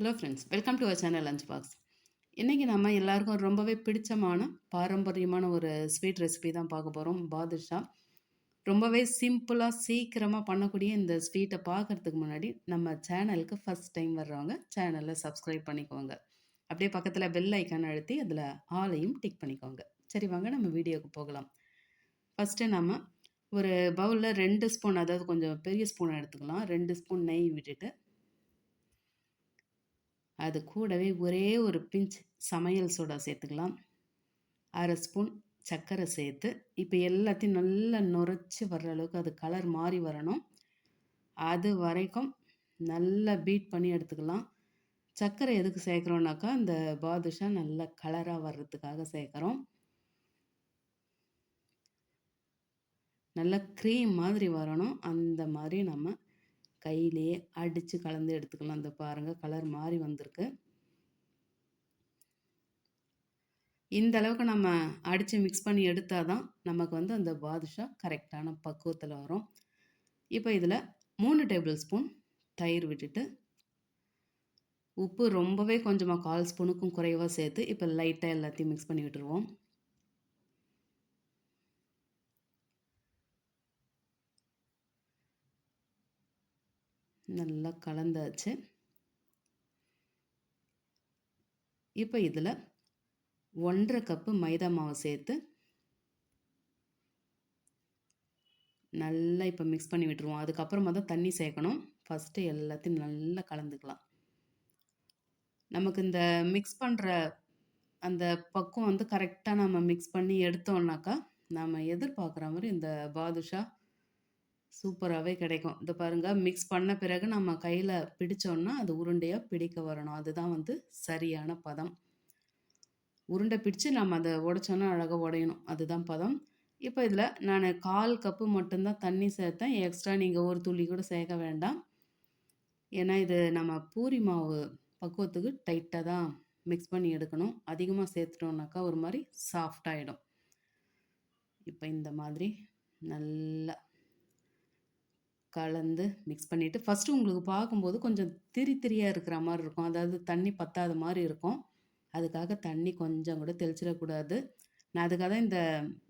Hello friends welcome to our channel lunch box இன்றைக்கி நம்ம எல்லாருக்கும் ரொம்பவே பிடிச்சமான பாரம்பரியமான ஒரு ஸ்வீட் ரெசிபி தான் பார்க்க போகிறோம் பாதுஷா ரொம்பவே சிம்பிளாக சீக்கிரமாக பண்ணக்கூடிய இந்த ஸ்வீட்டை பார்க்குறதுக்கு முன்னாடி நம்ம சேனலுக்கு ஃபஸ்ட் டைம் வர்றவங்க சேனலில் சப்ஸ்கிரைப் பண்ணிக்கோங்க. அப்படியே பக்கத்தில் பெல் ஐக்கான் அழுத்தி அதில் ஆலையும் டிக் பண்ணிக்கோங்க. சரி வாங்க நம்ம வீடியோவுக்கு போகலாம். ஃபஸ்ட்டு நம்ம ஒரு பவுலில் ரெண்டு ஸ்பூன் அதாவது கொஞ்சம் பெரிய ஸ்பூன் எடுத்துக்கலாம். ரெண்டு ஸ்பூன் நெய் விட்டுட்டு அது கூடவே ஒரே ஒரு பிஞ்ச் சமையல் சோடா சேர்த்துக்கலாம். அரை ஸ்பூன் சர்க்கரை சேர்த்து இப்போ எல்லாத்தையும் நல்லா நுரைச்சி வர்ற அளவுக்கு அது கலர் மாறி வரணும். அது வரைக்கும் நல்லா பீட் பண்ணி எடுத்துக்கலாம். சர்க்கரை எதுக்கு சேர்க்குறோன்னாக்கா அந்த பாதுஷா நல்லா கலராக வர்றதுக்காக சேர்க்குறோம். நல்லா க்ரீம் மாதிரி வரணும். அந்த மாதிரி நம்ம கையிலேயே அடித்து கலந்து எடுத்துக்கலாம். அந்த பாருங்கள் கலர் மாறி வந்திருக்கு. இந்த அளவுக்கு நம்ம அடித்து மிக்ஸ் பண்ணி எடுத்தால் தான் நமக்கு வந்து அந்த பாதுஷா கரெக்டான பக்குவத்தில் வரும். இப்போ இதில் மூணு டேபிள் ஸ்பூன் தயிர் விட்டுட்டு உப்பு ரொம்பவே கொஞ்சமாக கால் ஸ்பூனுக்கும் குறைவாக சேர்த்து இப்போ லைட்டாக எல்லாத்தையும் மிக்ஸ் பண்ணி விட்டுருவோம். நல்லா கலந்தாச்சு. இப்போ இதில் ஒன்றரை கப்பு மைதா மாவு சேர்த்து நல்லா இப்போ மிக்ஸ் பண்ணி விட்டுருவோம். அதுக்கப்புறமா தான் தண்ணி சேர்க்கணும். ஃபஸ்ட்டு எல்லாத்தையும் நல்லா கலந்துக்கலாம். நமக்கு இந்த மிக்ஸ் பண்ணுற அந்த பக்குவம் வந்து கரெக்டாக நம்ம மிக்ஸ் பண்ணி எடுத்தோம்னாக்கா நம்ம எதிர்பார்க்குற மாதிரி இந்த பாதுஷா சூப்பராகவே கிடைக்கும். இந்த பாருங்கள் மிக்ஸ் பண்ண பிறகு நம்ம கையில் பிடிச்சோன்னா அது உருண்டையாக பிடிக்க வரணும். அதுதான் வந்து சரியான பதம். உருண்டை பிடிச்சு நம்ம அதை உடைச்சோன்னா அழகாக உடையணும். அதுதான் பதம். இப்போ இதில் நான் கால் கப்பு மட்டும்தான் தண்ணி சேர்த்தேன். எக்ஸ்ட்ரா நீங்கள் ஒரு துளி கூட சேர்க்க வேண்டாம். ஏன்னா இது நம்ம பூரி மாவு பக்குவத்துக்கு டைட்டாக தான் மிக்ஸ் பண்ணி எடுக்கணும். அதிகமாக சேர்த்துட்டோம்னாக்கா ஒரு மாதிரி சாஃப்டாகிடும் இப்போ இந்த மாதிரி நல்லா கலந்து மிக்ஸ் பண்ணிவிட்டு ஃபஸ்ட்டு உங்களுக்கு பார்க்கும்போது கொஞ்சம் திரி திரியாக இருக்கிற மாதிரி இருக்கும். அதாவது தண்ணி பத்தாத மாதிரி இருக்கும். அதுக்காக தண்ணி கொஞ்சம் கூட தெளிச்சிடக்கூடாது. நான் அதுக்காக தான் இந்த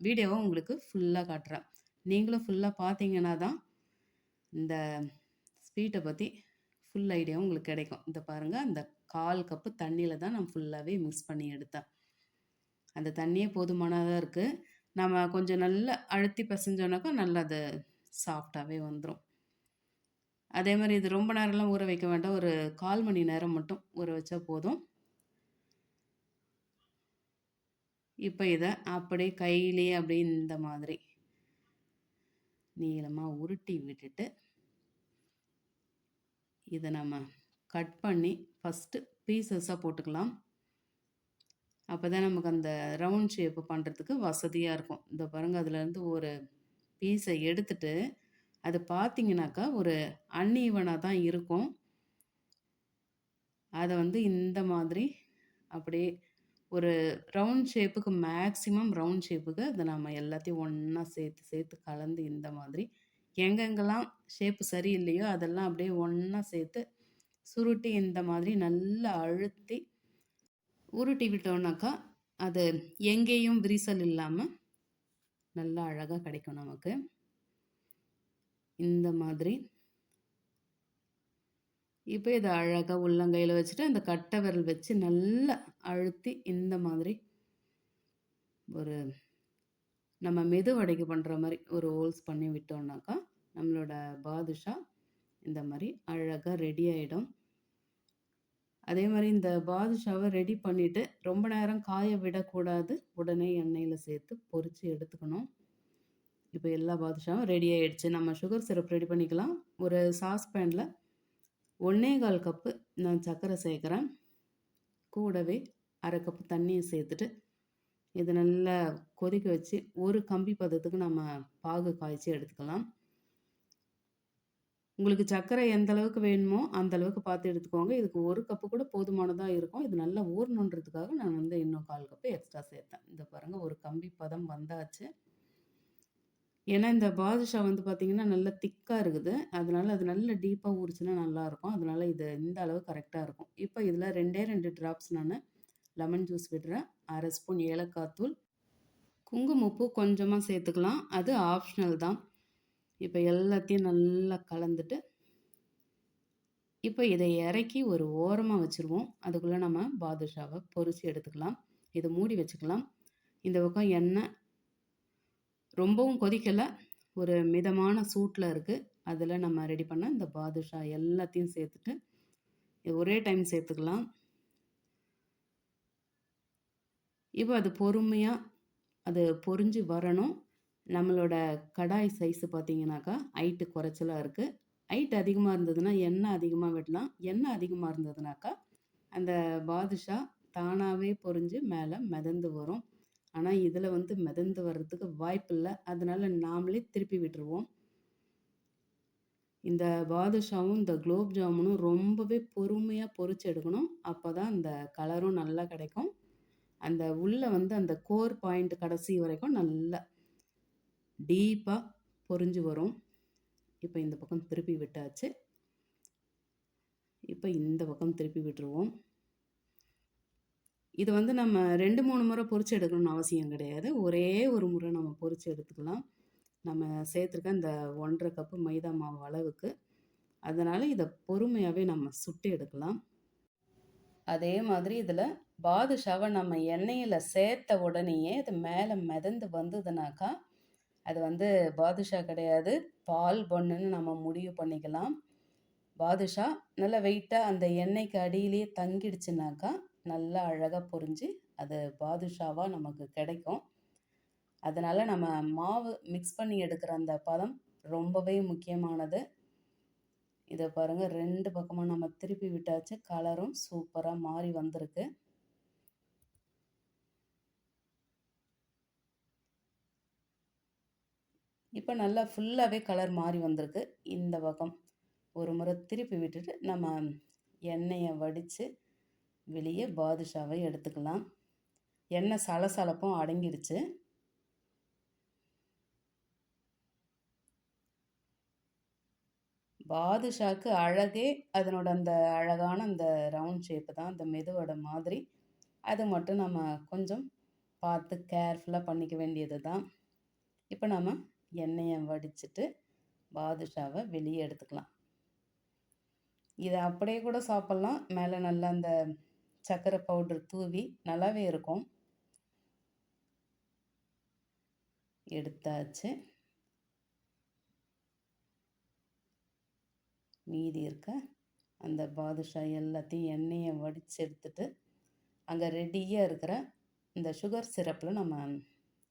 வீடியோவை உங்களுக்கு ஃபுல்லாக காட்டுறேன். நீங்களும் ஃபுல்லாக பார்த்தீங்கன்னா தான் இந்த ஸ்வீட்டை பற்றி ஃபுல் ஐடியாவும் உங்களுக்கு கிடைக்கும். இந்த பாருங்கள் அந்த கால் கப்பு தண்ணியில் தான் நான் ஃபுல்லாகவே மிக்ஸ் பண்ணி எடுத்தேன். அந்த தண்ணியே போதுமானதாக இருக்குது நம்ம கொஞ்சம் நல்லா அழுத்தி பசைஞ்சோன்னாக்கா நல்லா அது சாஃப்டாகவே வந்துடும் அதே மாதிரி இது ரொம்ப நேரம்லாம் ஊற வைக்க வேண்டாம். ஒரு கால் மணி நேரம் மட்டும் ஊற வச்சா போதும். இப்போ இதை அப்படியே கையிலேயே அப்படியே இந்த மாதிரி நீளமாக உருட்டி விட்டுட்டு இதை நம்ம கட் பண்ணி ஃபஸ்ட்டு பீசஸாக போட்டுக்கலாம். அப்போ தான் நமக்கு அந்த ரவுண்ட் ஷேப்பு பண்ணுறதுக்கு வசதியாக இருக்கும். இந்த பாருங்கள் அதுலேருந்து ஒரு பீஸை எடுத்துட்டு அது பார்த்தீங்கன்னாக்கா ஒரு அன்ஈவனாக தான் இருக்கும். அதை வந்து இந்த மாதிரி அப்படியே ஒரு ரவுண்ட் ஷேப்புக்கு மேக்ஸிமம் ரவுண்ட் ஷேப்புக்கு அதை நம்ம எல்லாத்தையும் ஒன்றா சேர்த்து சேர்த்து கலந்து இந்த மாதிரி எங்கெங்கெல்லாம் ஷேப்பு சரியில்லையோ அதெல்லாம் அப்படியே ஒன்றா சேர்த்து சுருட்டி இந்த மாதிரி நல்லா அழுத்தி உருட்டி விட்டோம்னாக்கா அது எங்கேயும் விரிசல் இல்லாமல் நல்லா அழகாக கிடைக்கும் நமக்கு. இந்த மாதிரி. இப்போ இதை அழகாக உள்ளங்கையில் வச்சுட்டு அந்த கட்டை விரல் வச்சு நல்லா அழுத்தி இந்த மாதிரி ஒரு நம்ம மெது வடைக்கு பண்ணுற மாதிரி ஒரு ஹோல்ஸ் பண்ணி விட்டோம்னாக்கா நம்மளோட பாதுஷா இந்த மாதிரி அழகாக ரெடி ஆகிடும் அதே மாதிரி இந்த பாதுஷாவை ரெடி பண்ணிவிட்டு ரொம்ப நேரம் காய விடக்கூடாது. உடனே எண்ணெயில் சேர்த்து பொரித்து எடுத்துக்கணும். இப்போ எல்லா பாதுஷாவும் ரெடி ஆகிடுச்சு நம்ம சுகர் சிரப் ரெடி பண்ணிக்கலாம். ஒரு சாஸ் பேனில் ஒன்றே கால் கப்பு நான் சர்க்கரை சேர்க்குறேன். கூடவே அரை கப்பு தண்ணியை சேர்த்துட்டு இதை நல்லா கொதிக்க வச்சு ஒரு கம்பி பதத்துக்கு நம்ம பாகு காய்ச்சி எடுத்துக்கலாம். உங்களுக்கு சர்க்கரை எந்த அளவுக்கு வேணுமோ அந்த அளவுக்கு பார்த்து எடுத்துக்கோங்க. இதுக்கு ஒரு கப்பு கூட போதுமானதாக இருக்கும். இது நல்லா ஊறணுன்றதுக்காக நான் வந்து இன்னும் கால் கப்பு எக்ஸ்ட்ரா சேர்த்தேன். இந்த பாருங்கள் ஒரு கம்பி பதம் வந்தாச்சு. ஏன்னா, இந்த பாதுஷா வந்து பார்த்தீங்கன்னா, நல்லா திக்காக இருக்குது. அதனால அது நல்ல டீப்பாக ஊறிச்சுன்னா நல்லாயிருக்கும். அதனால இது இந்த அளவு கரெக்டாக இருக்கும். இப்போ இதில் ரெண்டே ரெண்டு ட்ராப்ஸ் நான் லெமன் ஜூஸ் விடுறேன். அரை ஸ்பூன் ஏலக்காய் தூள், குங்குமப்பூ கொஞ்சமாக சேர்த்துக்கலாம். அது ஆப்ஷனல் தான். இப்போ எல்லாத்தையும் நல்லா கலந்துட்டு இப்போ இதை இறக்கி ஒரு ஓரமாக வச்சுருவோம். அதுக்குள்ளே நம்ம பாதுஷாவை பொரிச்சு எடுத்துக்கலாம். இதை மூடி வச்சுக்கலாம். இந்த பக்கம் எண்ணெய் ரொம்பவும் கொதிக்கலை ஒரு மிதமான சூட்டில் இருக்குது அதில் நம்ம ரெடி பண்ண இந்த பாதுஷா எல்லாத்தையும் சேர்த்துட்டு, ஒரே டைம் சேர்த்துக்கலாம். இப்போ அது பொறுமையாக அது பொரிஞ்சு வரணும். நம்மளோட கடாய் சைஸு பார்த்தீங்கன்னாக்கா, ஹைட்டு குறைச்சலாக இருக்குது ஹைட் அதிகமாக இருந்ததுன்னா, எண்ணெய் அதிகமாக விடலாம். எண்ணெய் அதிகமாக இருந்ததுனாக்கா, அந்த பாதுஷா தானாகவே பொரிஞ்சு மேலே மிதந்து வரும். ஆனால் இதில் வந்து மிதந்து வர்றதுக்கு வாய்ப்பில்லை அதனால் நாமளே திருப்பி விட்டுருவோம். இந்த பாதுஷாவும், இந்த குலோப் ஜாமுனும் ரொம்பவே பொறுமையாக பொறிச்சு எடுக்கணும். அப்போ தான் அந்த கலரும் நல்லா கிடைக்கும். அந்த உள்ளே வந்து அந்த கோர் பாயிண்ட் கடைசி வரைக்கும் நல்லா டீப்பாக பொரிஞ்சு வரும். இப்போ இந்த பக்கம் திருப்பி விட்டாச்சு. இப்போ இந்த பக்கம் திருப்பி விட்டுருவோம். இது வந்து நம்ம 2, 3 முறை பொறிச்சு எடுக்கணும்னு அவசியம் கிடையாது. ஒரே ஒரு முறை நம்ம பொறிச்சு எடுத்துக்கலாம். நம்ம சேர்த்துருக்க இந்த 1 1/2 கப்பு மைதா மாவு அளவுக்கு. அதனால் இதை பொறுமையாகவே நம்ம சுட்டு எடுக்கலாம். அதே மாதிரி இதில் பாதுஷாவை நம்ம எண்ணெயில் சேர்த்த உடனேயே அது மேலே மிதந்து வந்ததுனாக்கா, அது வந்து பாதுஷா கிடையாது. பால் பொண்ணுன்னு நம்ம முடிவு பண்ணிக்கலாம். பாதுஷா நல்லா வெயிட்டாக அந்த எண்ணெய்க்கு அடியிலேயே தங்கிடுச்சுனாக்கா, நல்லா அழகாக பொரிஞ்சு அது பாதுஷாவாக நமக்கு கிடைக்கும். அதனால் நம்ம மாவு மிக்ஸ் பண்ணி எடுக்கிற அந்த பதம் ரொம்பவே முக்கியமானது. இதை பாருங்கள் ரெண்டு பக்கமும் நம்ம திருப்பி விட்டாச்சு. கலரும் சூப்பராக மாறி வந்திருக்கு. இப்போ நல்லா ஃபுல்லாகவே கலர் மாறி வந்திருக்கு. இந்த பக்கம் ஒரு முறை திருப்பி விட்டுட்டு, நம்ம எண்ணெயை வடித்து வெளியே பாதுஷாவை எடுத்துக்கலாம். எண்ணெய் சலசலப்பும் அடங்கிடுச்சு. பாதுஷாக்கு அழகே அதனோட அந்த அழகான அந்த ரவுண்ட் ஷேப்பு தான். அந்த மெதுவோட மாதிரி. அது மட்டும் நம்ம கொஞ்சம் பார்த்து கேர்ஃபுல்லாக பண்ணிக்க வேண்டியது தான். இப்போ நம்ம எண்ணெயை வடிச்சிட்டு பாதுஷாவை வெளியே எடுத்துக்கலாம். இதை அப்படியே கூட சாப்பிட்லாம் மேலே நல்லா அந்த சர்க்கரை பவுடர் தூவி நல்லாவே இருக்கும். எடுத்தாச்சு. மீதி இருக்க அந்த பாதுஷா எல்லாத்தையும் எண்ணெயை வடித்து எடுத்துட்டு, அங்கே ரெடியாக இருக்கிற இந்த சுகர் சிரப்பில் நம்ம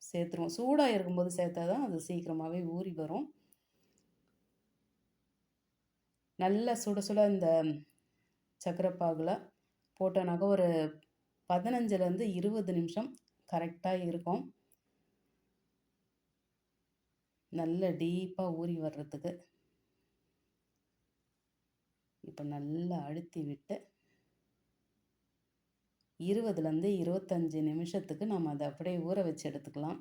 சேர்த்துருவோம். சூடாக இருக்கும்போது சேர்த்தா தான் அது சீக்கிரமாகவே ஊறி வரும். நல்லா சுட சுட இந்த சக்கரை பாகில் போட்டோன்னாக்கா ஒரு 15லருந்து 20 நிமிஷம் கரெக்டாக இருக்கும். நல்ல டீப்பாக ஊறி வர்றதுக்கு. இப்போ நல்லா அழுத்தி விட்டு 20லருந்து 25 நிமிஷத்துக்கு நம்ம அதை அப்படியே ஊற வச்சு எடுத்துக்கலாம்.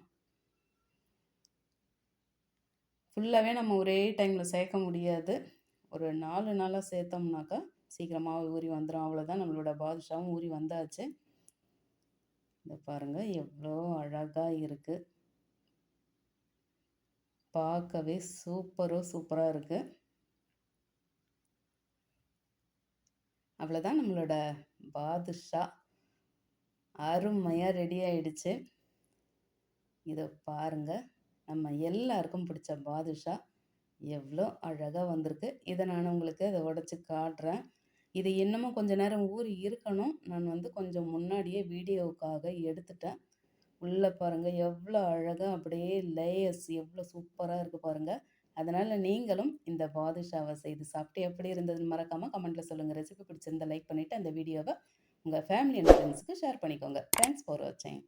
ஃபுல்லாகவே நம்ம ஒரே டைமில் சேர்க்க முடியாது. ஒரு நாலு நாளாக சேர்த்தோம்னாக்கா, சீக்கிரமாக ஊறி வந்துடும் அவ்வளோதான் நம்மளோட பாதுஷாவும் ஊறி வந்தாச்சு. இந்த பாருங்கள் எவ்வளோ அழகாக இருக்குது பார்க்கவே சூப்பரோ சூப்பராக இருக்குது அவ்வளோதான் நம்மளோட பாதுஷா அருமையாக ரெடி ஆயிடுச்சு. இதை பாருங்கள் நம்ம எல்லாருக்கும் பிடிச்ச பாதுஷா எவ்வளோ அழகாக வந்திருக்கு. இதை நான் உங்களுக்கு அதை உடச்சி காட்டுறேன். இது இன்னமும் கொஞ்ச நேரம் ஊறி இருக்கணும். நான் வந்து கொஞ்சம் முன்னாடியே வீடியோவுக்காக எடுத்துட்டேன். உள்ளே பாருங்கள் எவ்வளோ அழகாக அப்படியே லேயர்ஸ் எவ்வளோ சூப்பராக இருக்குது பாருங்கள் அதனால் நீங்களும் இந்த பாதுஷாவை செய்து சாப்பிட்டு எப்படி இருந்ததுன்னு மறக்காம கமெண்ட்டில் சொல்லுங்கள் ரெசிபி பிடிச்சிருந்தா லைக் பண்ணிவிட்டு அந்த வீடியோவை உங்கள் ஃபேமிலி அண்ட் ஃப்ரெண்ட்ஸுக்கு ஷேர் பண்ணிக்கோங்க. தேங்க்ஸ் ஃபார் வாட்சிங்.